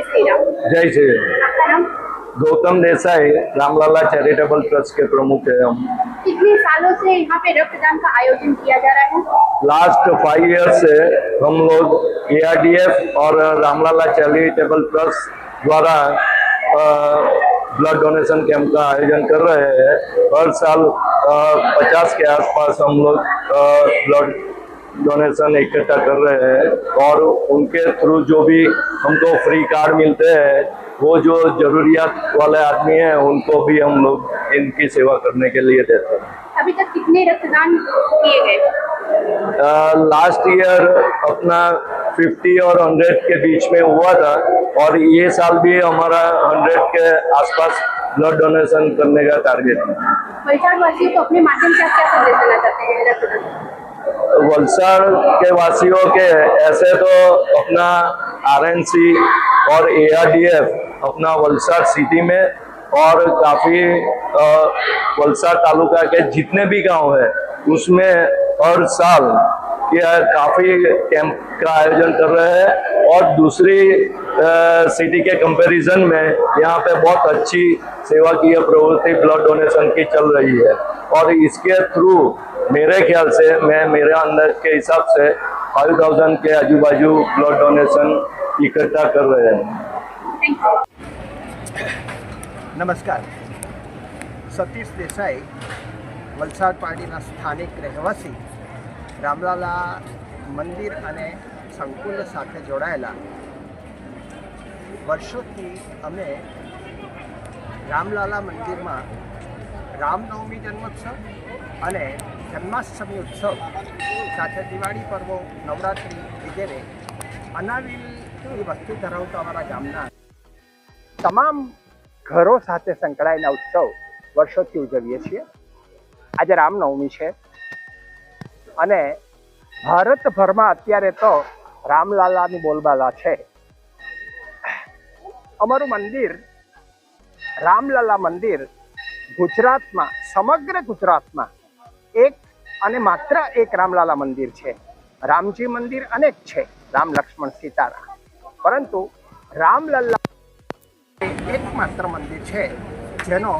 जय Shri Ram Gautam Desai Ramlala charitable trust के प्रमुख है हम कितने सालों से यहाँ पे रक्तदान का आयोजन किया जा रहा है? लास्ट फाइव ईयर से हम लोग एआरडीएफ और रामलाला चैरिटेबल ट्रस्ट द्वारा ब्लड डोनेशन कैंप का आयोजन कर रहे हैं। हर साल पचास के आसपास हम लोग ब्लड डोनेशन इकट्ठा कर रहे हैं और उनके थ्रू जो भी हमको फ्री कार्ड मिलते हैं वो जो जरूरियात वाले आदमी हैं उनको भी हम लोग इनकी सेवा करने के लिए देते हैं। अभी तक कितने रक्तदान किए गए? लास्ट ईयर अपना 50 और 100 के बीच में हुआ था और ये साल भी हमारा 100 के आसपास ब्लड डोनेशन करने का टारगेट है। वलसाड़ वासियों को अपने माध्यम से क्या संदेश देना चाहते हैं वलसाड़ के वासियों के ऐसे तो अपना आरएनसी और एआरडीएफ अपना वलसाड़ सिटी में और काफ़ी वलसाड़ तालुका के जितने भी गाँव है, उसमें हर साल यह काफ़ी कैंप का आयोजन कर रहे हैं और दूसरी सिटी के कंपैरिजन में यहाँ पे बहुत अच्छी सेवा की प्रवृत्ति ब्लड डोनेशन की चल रही है और इसके थ्रू मेरे ख्याल से मैं मेरे अंदर के हिसाब से 5000 के आजू बाजू ब्लड डोनेशन इकट्ठा कर रहे हैं थैंक यू નમસ્કાર સતીશ દેસાઈ વલસાડ પાર્ટીના સ્થાનિક રહેવાસી રામલાલા મંદિર અને સંકુલ સાથે જોડાયેલા વર્ષોથી અમે રામલાલા મંદિરમાં રામનવમી જન્મોત્સવ અને જન્માષ્ટમી ઉત્સવ, સાથે દિવાળી પર્વો, નવરાત્રિ વગેરે અનાવિલની વસ્તી ધરાવતા અમારા ગામના તમામ ઘરો સાથે સંકળાયેલા ઉત્સવ વર્ષોથી ઉજવીએ છીએ. આજે રામનવમી છે અને ભારતભરમાં અત્યારે તો રામલાલાની બોલબાલા છે. અમારું મંદિર, રામલાલા મંદિર ગુજરાતમાં, સમગ્ર ગુજરાતમાં એક અને માત્ર એક રામલાલા મંદિર છે. રામજી મંદિર અનેક છે, રામ લક્ષ્મણ સીતારા પરંતુ રામલલ્લા એકમાત્ર મંદિર છે, જેનો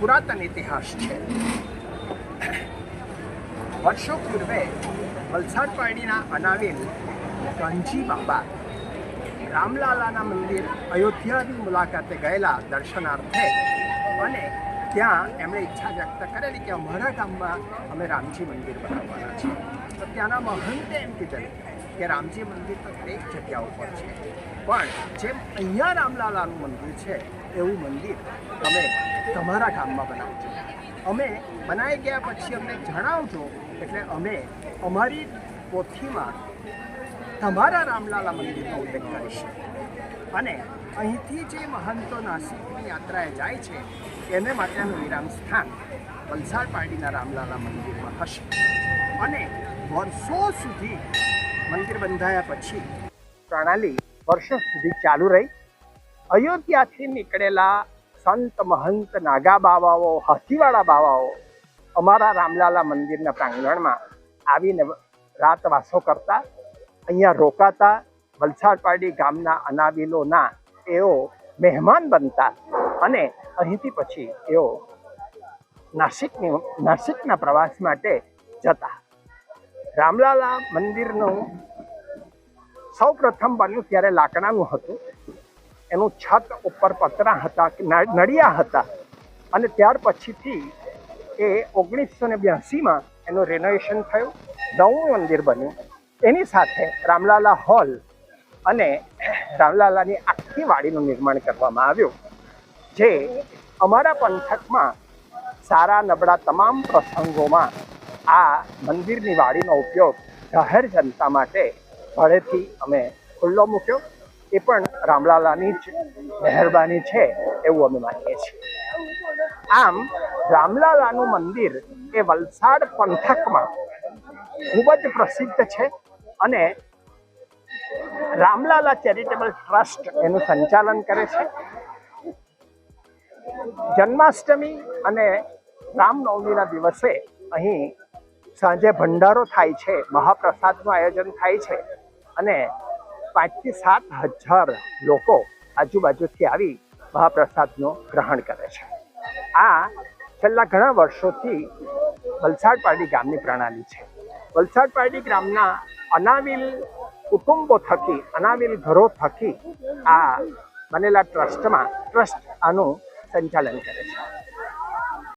પુરાતન ઇતિહાસ છે. વર્ષો પૂર્વે વલસાડ પાણીના અનાવિલ ગંજી બાબા રામલાલાના મંદિર અયોધ્યાની મુલાકાતે ગયેલા દર્શનાર્થે અને ત્યાં એમણે ઈચ્છા વ્યક્ત કરેલી કે અમારા ગામમાં અમે રામજી મંદિર બનાવવાના છે તો ત્યાંના મહંતે એમ કીધેલ કે રામજી મંદિર તો દરેક જગ્યા ઉપર છે. પણ જેમ અહીંયા રામલાલાનું મંદિર છે, એવું મંદિર તમે તમારા ગામમાં બનાવજો. અમે બનાવી ગયા પછી અમને જણાવજો, એટલે અમે અમારી પોથીમાં તમારા રામલાલા મંદિરનો ઉલ્લેખ કરીશું. અને અહીંથી જે મહંતો નાસિકની યાત્રાએ જાય છે એને માટેનું વિરામ સ્થાન વલસાડ પાર્ટીના રામલાલા મંદિરમાં હશે. અને વર્ષો સુધી મંદિર બંધાયા પછી પ્રણાલી વર્ષો સુધી ચાલુ રહી. અયોધ્યાથી નીકળેલા સંત મહંત નાગા બાવાઓ હાથીવાળા બાવાઓ અમારા રામલાલા મંદિરના પ્રાંગણમાં આવીને રાતવાસો કરતા, અહીંયા રોકાતા વલસાડ પાડી ગામના અનાબિલોના એઓ મહેમાન બનતા અને અહીંથી પછી એઓ નાસિકની, નાસિકના પ્રવાસ માટે જતા. રામલાલા મંદિરનું સૌ પ્રથમ બન્યું ત્યારે લાકડાનું હતું. એનું છત ઉપર પતરા હતા નડિયા હતા. અને ત્યાર પછીથી એ ઓગણીસો ને બ્યાસીમાં એનું રેનોવેશન થયું. નવું મંદિર બન્યું. એની સાથે રામલાલા હોલ અને રામલાલાની આખી વાડીનું નિર્માણ કરવામાં આવ્યું, જે અમારા પંથકમાં સારા નબળા તમામ પ્રસંગોમાં આ મંદિરની વાડીનો ઉપયોગ જાહેર જનતા માટે ભળેથી અમે ખુલ્લો મૂક્યો. એ પણ રામલાલાની જ મહેરબાની છે એવું અમે માનીએ છીએ. આમ, રામલાલાનું મંદિર એ વલસાડ પંથકમાં ખૂબ જ પ્રસિદ્ધ છે અને રામલાલા ચેરિટેબલ ટ્રસ્ટ એનું સંચાલન કરે છે. જન્માષ્ટમી અને રામનવમીના દિવસે અહીં સાંજે ભંડારો થાય છે, મહાપ્રસાદનું આયોજન થાય છે અને પાંચથી સાત હજાર લોકો આજુબાજુથી આવી મહાપ્રસાદનું ગ્રહણ કરે છે. આ છેલ્લા ઘણા વર્ષોથી વલસાડ પારડી ગામની પ્રણાલી છે. વલસાડ પારડી ગામના અનાવિલ કુટુંબો થકી અનાવિલ ઘરો થકી આ બનેલા ટ્રસ્ટમાં ટ્રસ્ટ આનું સંચાલન કરે છે.